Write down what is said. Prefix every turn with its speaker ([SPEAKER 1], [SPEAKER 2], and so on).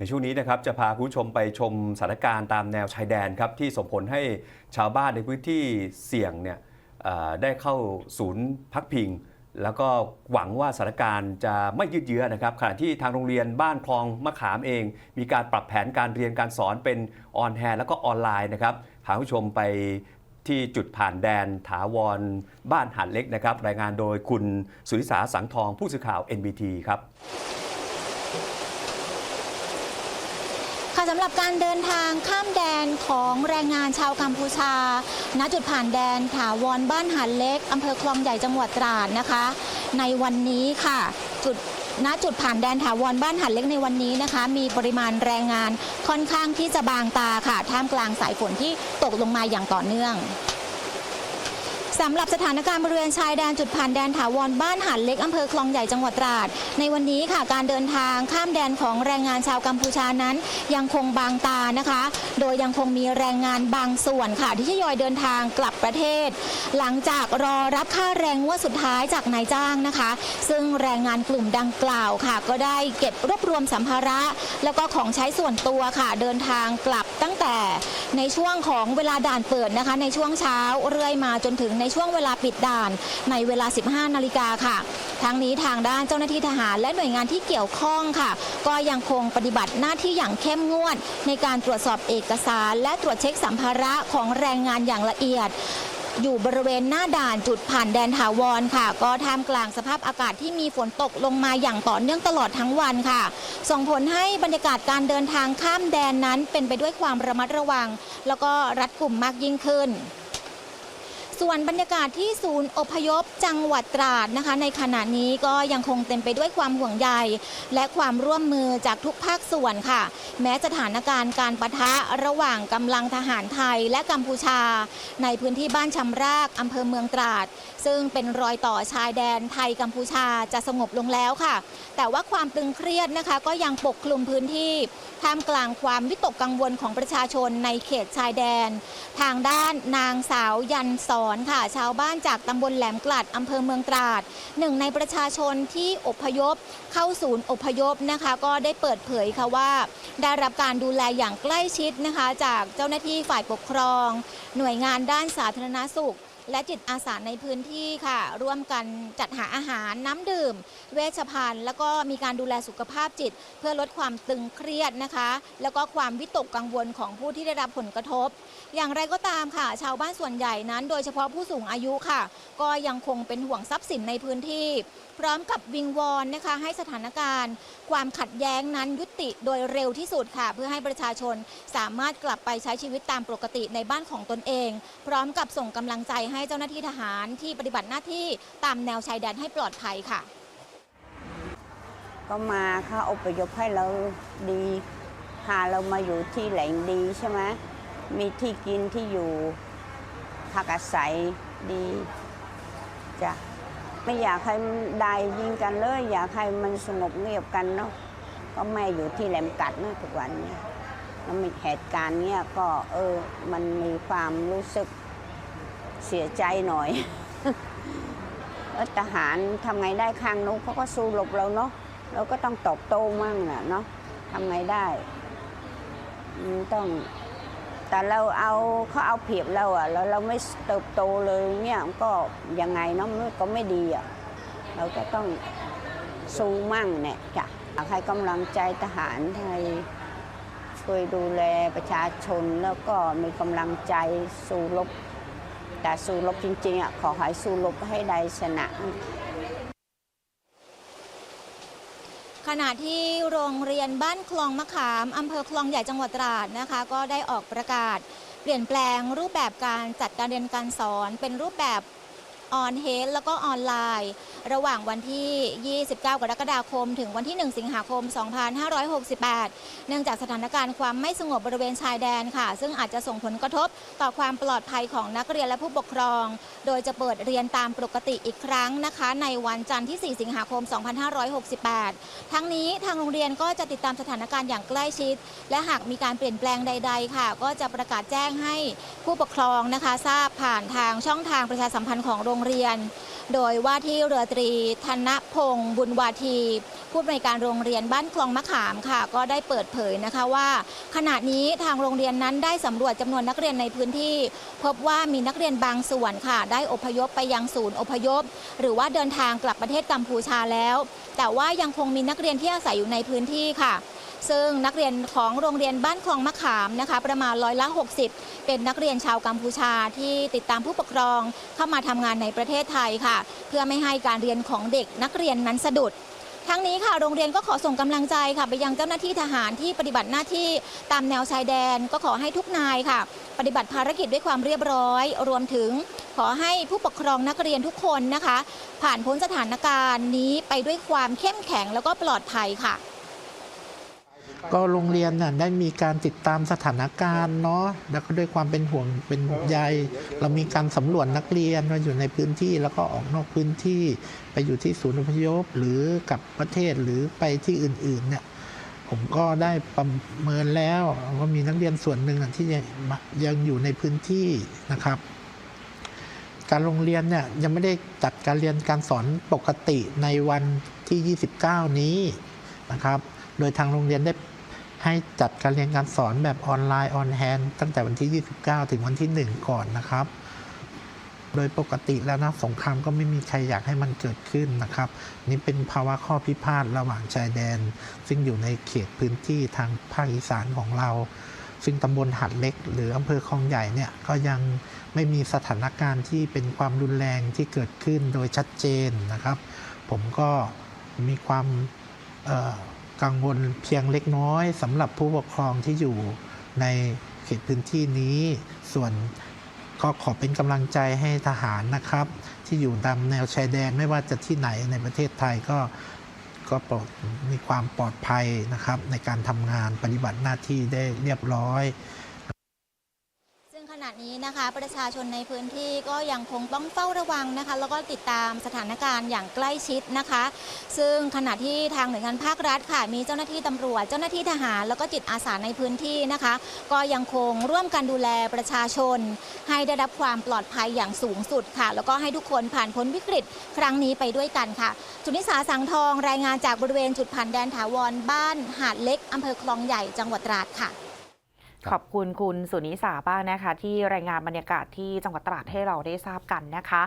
[SPEAKER 1] ในช่วงนี้นะครับจะพาคุณผู้ชมไปชมสถานการณ์ตามแนวชายแดนครับที่ส่งผลให้ชาวบ้านในพื้นที่เสี่ยงเนี่ยได้เข้าศูนย์พักพิง แล้วก็หวังว่าสถานการณ์จะไม่ยืดเยื้อนะครับขณะที่ทางโรงเรียนบ้านคลองมะขามเอง มีการปรับแผนการเรียนการสอนเป็นออนแฮแล้วก็ออนไลน์นะครับพาคุณผู้ชมไปที่จุดผ่านแดนถาวรบ้านหันเล็กนะครับรายงานโดยคุณสุริสาสังทองผู้สื่อข่าว NBT ครับ
[SPEAKER 2] ค่ะสำหรับการเดินทางข้ามแดนของแรงงานชาวกัมพูชา ณ จุดผ่านแดนถาวรบ้านหันเล็กอำเภอคลองใหญ่จังหวัดตราดนะคะ ในวันนี้ค่ะ จุดณจุดผ่านแดนถาวรบ้านหันเล็กในวันนี้นะคะ มีปริมาณแรงงานค่อนข้างที่จะบางตาค่ะ ท่ามกลางสายฝนที่ตกลงมาอย่างต่อเนื่อง สำหรับสถานการณ์บริเวณชายแดนจุดผ่านแดนถาวรบ้านหันเล็กอำเภอคลองใหญ่จังหวัดตราด ในวันนี้ค่ะการเดินทางข้ามแดนของแรงงานชาวกัมพูชานั้น ยังคงบางตานะคะ โดยยังคงมีแรงงานบางส่วนค่ะ ที่ทยอยเดินทางกลับประเทศ หลังจากรอรับค่าแรงงวดสุดท้ายจากนายจ้างนะคะ ซึ่งแรงงานกลุ่มดังกล่าวค่ะ ก็ได้เก็บรวบรวมสัมภาระ แล้วก็ของใช้ส่วนตัวค่ะ เดินทางกลับตั้งแต่ในช่วงของเวลาด่านเปิดนะคะ ในช่วงเช้าเรื่อยมาจนถึงในช่วงเวลาปิดด่านในเวลา 15 นาฬิกาค่ะ ทั้งนี้ทางด้านเจ้าหน้าที่ทหารและหน่วยงานที่เกี่ยวข้องค่ะ ก็ยังคงปฏิบัติหน้าที่อย่างเข้มงวด ในการตรวจสอบเอกสาร และตรวจเช็คสัมภาระของแรงงานอย่างละเอียด อยู่บริเวณหน้าด่านจุดผ่านแดนถาวรค่ะ ก็ท่ามกลางสภาพอากาศที่มีฝนตกลงมาอย่างต่อเนื่องตลอดทั้งวันค่ะ ส่งผลให้บรรยากาศการเดินทางข้ามแดนนั้นเป็นไปด้วยความระมัดระวัง แล้วก็รัดกลุ่มมากยิ่งขึ้น ส่วนบรรยากาศที่ศูนย์อพยพจังหวัดตราดนะคะ ในขณะนี้ก็ยังคงเต็มไปด้วยความห่วงใยและความร่วมมือจากทุกภาคส่วนค่ะ แม้สถานการณ์การประทะระหว่างกำลังทหารไทยและกัมพูชา ในพื้นที่บ้านชำรากอำเภอเมืองตราด ซึ่งเป็นรอยต่อชายแดนไทยกัมพูชาจะสงบลงแล้วค่ะ แต่ว่าความตึงเครียดนะคะ ก็ยังปกคลุมพื้นที่ท่ามกลางความวิตกกังวลของประชาชนในเขตชายแดน ทางด้านนางสาวยันสอนค่ะ ชาวบ้านจากตำบลแหลมกลัดอำเภอเมืองตราดหนึ่งในประชาชนที่อพยพเข้าศูนย์อพยพนะคะ ก็ได้เปิดเผยค่ะว่า ได้รับการดูแลอย่างใกล้ชิดนะคะ จากเจ้าหน้าที่ฝ่ายปกครอง หน่วยงานด้านสาธารณสุข และจิตอาสาในพื้นที่ค่ะ ร่วมกันจัดหาอาหารน้ำดื่ม เวชภัณฑ์ แล้วก็มีการดูแลสุขภาพจิต เพื่อลดความตึงเครียดนะคะ แล้วก็ความวิตกกังวลของผู้ที่ได้รับผลกระทบ อย่างไรก็ตามค่ะ ชาวบ้านส่วนใหญ่นั้น โดยเฉพาะผู้สูงอายุค่ะ ก็ยังคงเป็นห่วงทรัพย์สินในพื้นที่ พร้อมกับวิงวอนนะคะให้สถานการณ์ ความขัดแย้งนั้นยุติโดยเร็วที่สุดค่ะ เพื่อให้ประชาชนสามารถกลับไปใช้ชีวิตตามปกติในบ้านของตนเอง พร้อมกับส่งกำลังใจให้ให้เจ้าหน้าที่ทหารที่ปฏิบัติหน้าที่ตามแนวชายแดนให้ปลอดภัยค่ะ
[SPEAKER 3] ก็มาเขาอพยพให้เราดีพาเรามาอยู่ที่แหล่งดีใช่ไหมมีที่กินที่อยู่พักอาศัยดีจ้ะไม่อยากให้ได้ยิงกันเลย อยากให้มันสงบเงียบกันเนาะก็แม่อยู่ที่แหลมกัดนะทุกวันเนี่ยแล้วมีเหตุการณ์เนี้ยก็เออมันมีความรู้สึก เสียใจหน่อยทหารทำไงได้ข้างนู้นเขาก็สู้รบเราเนาะเราก็ต้องตอบโต้มั่งนะเนาะทำไงได้ต้อง แต่เราเอาเขาเอาเปรียบเราอะแล้วเราไม่เติบโตเลยเนี่ยก็ยังไงเนาะมันก็ไม่ดีอะเราก็ต้องสู้มั่งเนี่ยจ้ะอยากให้กำลังใจทหารไทยช่วยดูแลประชาชนแล้วก็มีกำลังใจสู้รบ แต่สู้รบจริงๆอะขอให้สู้รบให้ได้ชนะ
[SPEAKER 2] ขณะที่โรงเรียนบ้านคลองมะขามอำเภอคลองใหญ่จังหวัดตราดนะคะ ก็ได้ออกประกาศ เปลี่ยนแปลงรูปแบบการจัดการเรียนการสอน เป็นรูปแบบ ออนเฮดแล้วก็ออนไลน์ ระหว่างวันที่ 29 กรกฎาคม ถึงวันที่ 1 สิงหาคม 2568 เนื่องจากสถานการณ์ความไม่สงบบริเวณชายแดนค่ะ ซึ่งอาจจะส่งผลกระทบต่อความปลอดภัยของนักเรียนและผู้ปกครอง โดยจะเปิดเรียนตามปกติอีกครั้งนะคะ ในวันจันทร์ที่ 4 สิงหาคม 2568 ทั้งนี้ทางโรงเรียนก็จะติดตามสถานการณ์อย่างใกล้ชิด และหากมีการเปลี่ยนแปลงใด ๆ ค่ะ ก็จะประกาศแจ้งให้ผู้ปกครองนะคะ ทราบผ่านทางช่องทางประชาสัมพันธ์ของโรงรงเรียน โดยว่าที่เรือตรีธนพงศ์บุญวาที ผู้อำนวยการโรงเรียนบ้านคลองมะขามค่ะ ก็ได้เปิดเผยนะคะว่า ขณะนี้ทางโรงเรียนนั้นได้สำรวจจำนวนนักเรียนในพื้นที่ พบว่ามีนักเรียนบางส่วนค่ะ ได้อพยพไปยังศูนย์อพยพ หรือว่าเดินทางกลับประเทศกัมพูชาแล้ว แต่ว่ายังคงมีนักเรียนที่อาศัยอยู่ในพื้นที่ค่ะ ซึ่งนักเรียนของโรงเรียนบ้านคลองมะขามนะคะ ประมาณร้อยละ 60 เป็นนักเรียนชาวกัมพูชาที่ติดตามผู้ปกครองเข้ามาทำงานในประเทศไทยค่ะ เพื่อไม่ให้การเรียนของเด็กนักเรียนนั้นสะดุดทั้งนี้ค่ะโรงเรียนก็ขอส่งกำลังใจค่ะไปยังเจ้าหน้าที่ทหารที่ปฏิบัติหน้าที่ตามแนวชายแดนก็ขอให้ทุกนายค่ะ ปฏิบัติภารกิจด้วยความเรียบร้อย รวมถึงขอให้ผู้ปกครองนักเรียนทุกคนนะคะ ผ่านพ้นสถานการณ์นี้ไปด้วยความเข้มแข็งแล้วก็ปลอดภัยค่ะ
[SPEAKER 4] ก็โรงเรียนน่ะได้มีการติดตามสถานการณ์เนาะแล้วก็ด้วยความเป็นห่วงเป็นใยเรามีการสำรวจนักเรียนว่าอยู่ในพื้นที่แล้วก็ออกนอกพื้นที่ ไปอยู่ที่ศูนย์อพยพหรือกลับประเทศหรือไปที่อื่นๆเนี่ยผมก็ได้ประเมินแล้วว่ามีนักเรียนส่วนหนึ่งที่ยังยังอยู่ในพื้นที่นะครับ การโรงเรียนเนี่ยยังไม่ได้จัดการเรียนการสอนปกติในวันที่ 29 นี้นะครับ โดยทางโรงเรียนได้ให้จัดการเรียนการสอนแบบออนไลน์ออนแฮนตั้งแต่วันที่ 29 ถึงวันที่ 1 ก่อนนะครับ โดยปกติแล้วนะสงครามก็ไม่มีใครอยากให้มันเกิดขึ้นนะครับ นี่เป็นภาวะข้อพิพาทระหว่างชายแดน ซึ่งอยู่ในเขตพื้นที่ทางภาคอีสานของเรา ซึ่งตำบลหัดเล็ก หรืออำเภอคลองใหญ่เนี่ยก็ยังไม่มีสถานการณ์ที่เป็นความรุนแรงที่เกิดขึ้นโดยชัดเจนนะครับ ผมก็มีความ กังวลเพียงเล็กน้อยสำหรับผู้ปกครองที่อยู่ในเขตพื้นที่นี้ ส่วนก็ขอเป็นกำลังใจให้ทหารนะครับ ที่อยู่ตามแนวชายแดนไม่ว่าจะที่ไหนในประเทศไทยก็ก็ปลอดมีความปลอดภัยนะครับ ในการทำงานปฏิบัติหน้าที่ได้เรียบร้อย
[SPEAKER 2] ณะนี้นะคะ ประชาชนในพื้นที่ก็ยังคงต้องเฝ้าระวังนะคะ แล้วก็ติดตามสถานการณ์อย่างใกล้ชิดนะคะ ซึ่งขณะที่ทางหน่วยงานภาครัฐค่ะ มีเจ้าหน้าที่ตำรวจ เจ้าหน้าที่ทหาร แล้วก็จิตอาสาในพื้นที่นะคะ ก็ยังคงร่วมกันดูแลประชาชน ให้ได้รับความปลอดภัยอย่างสูงสุดค่ะ แล้วก็ให้ทุกคนผ่านพ้นวิกฤตครั้งนี้ไปด้วยกันค่ะจุนิสาสังทองรายงานจากบริเวณจุดผ่านแดนถาวรบ้านหาดเล็กอำเภอคลองใหญ่จังหวัดตราดค่ะ
[SPEAKER 5] ขอบคุณคุณสุนิสาบ้างนะคะ ที่รายงานบรรยากาศที่จังหวัดตราดให้เราได้ทราบกันนะคะ